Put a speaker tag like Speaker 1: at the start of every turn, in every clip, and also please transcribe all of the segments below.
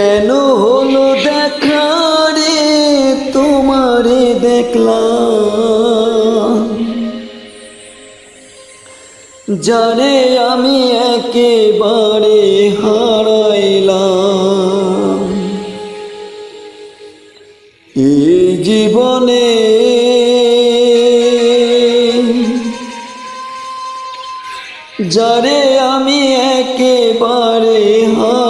Speaker 1: কেন হলো দেখা রে? তোমারে দেখলাম। আমি একেবারে হারাইলাম। এই জীবনে যারে আমি একেবারে হারাইলাম।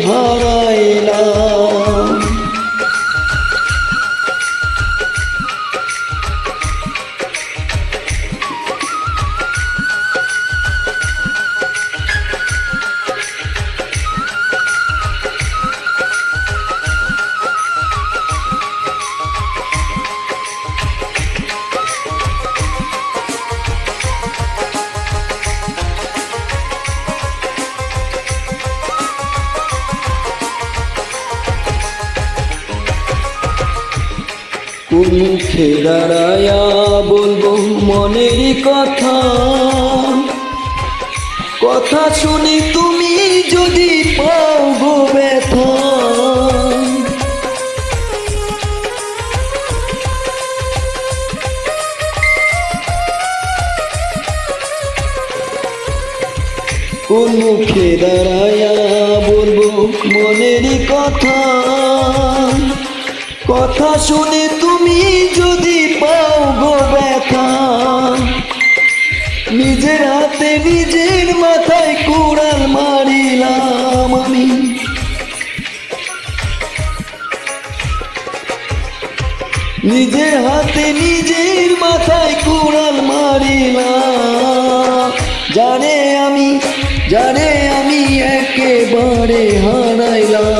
Speaker 1: একেবারে মুখে দাঁড়ায়া বলব মনের কথা। কথা শুনি তুমি যদি পাও ব্যথা। কোন মুখে দাঁড়ায়া বলব মনের কথা? কথা শুনে তুমি যদি পাও গো ব্যথা। নিজের হাতে নিজের মাথায় কুড়াল মারিলাম আমি। নিজের হাতে নিজের মাথায় কুড়াল মারিলাম। জানে আমি জানে আমি একেবারে হারাইলাম।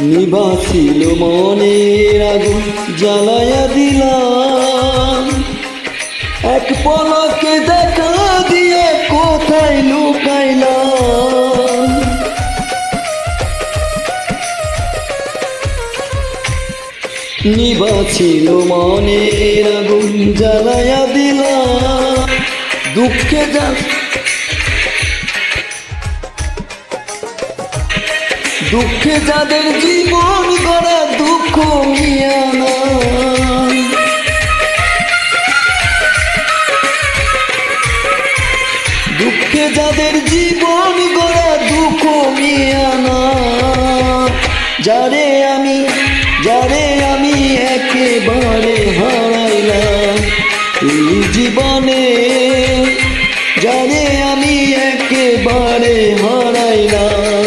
Speaker 1: নিবাসিল মনের আগুন জ্বালায়া দিলাম। এক পলকে দেখা দিয়ে কোথায় লুকাইলাম। নিবাসিল মনের আগুন জ্বালায়া দিলাম। দুঃখে যা দুঃখে যাদের জীবন গড়া দুঃখ মিয়ানা দুঃখে যাদের জীবন গড়া দুঃখ মিয়ানা যারে আমি যারে আমি একেবারে হারাইলাম এই জীবনে, যারে আমি একেবারে হারাইলাম।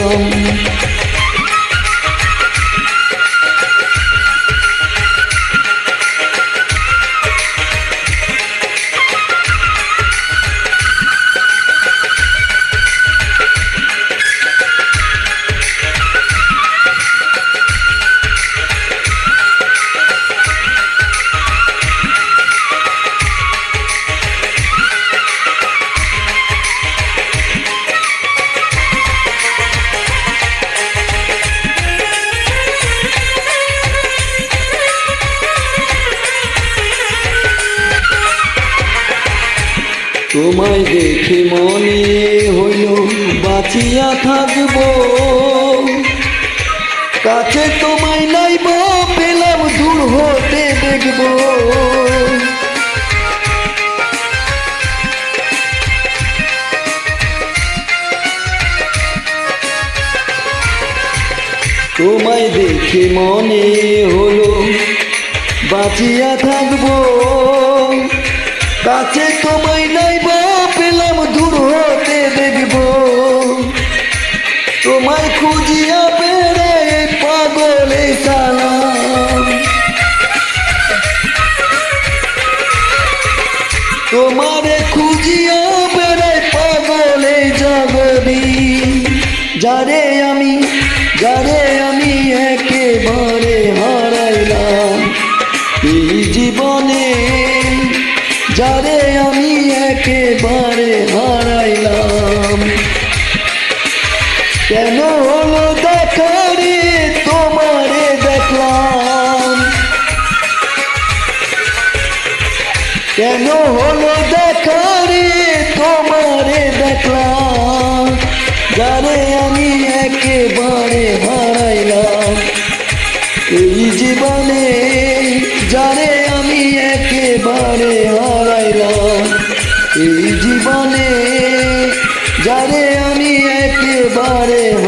Speaker 1: তোমায় দেখে মনে হইল বাঁচিয়া থাকব। কাছে তোমায় নাই পেলাম দূর হতে দেখব। তোমায় দেখে মনে হলো বাঁচিয়া থাকব। তোমারে খুঁজিয়া বেড়াই পাগলে জগরি। যারে আমি যারে আমি একেবারে হারাইলাম Senhores!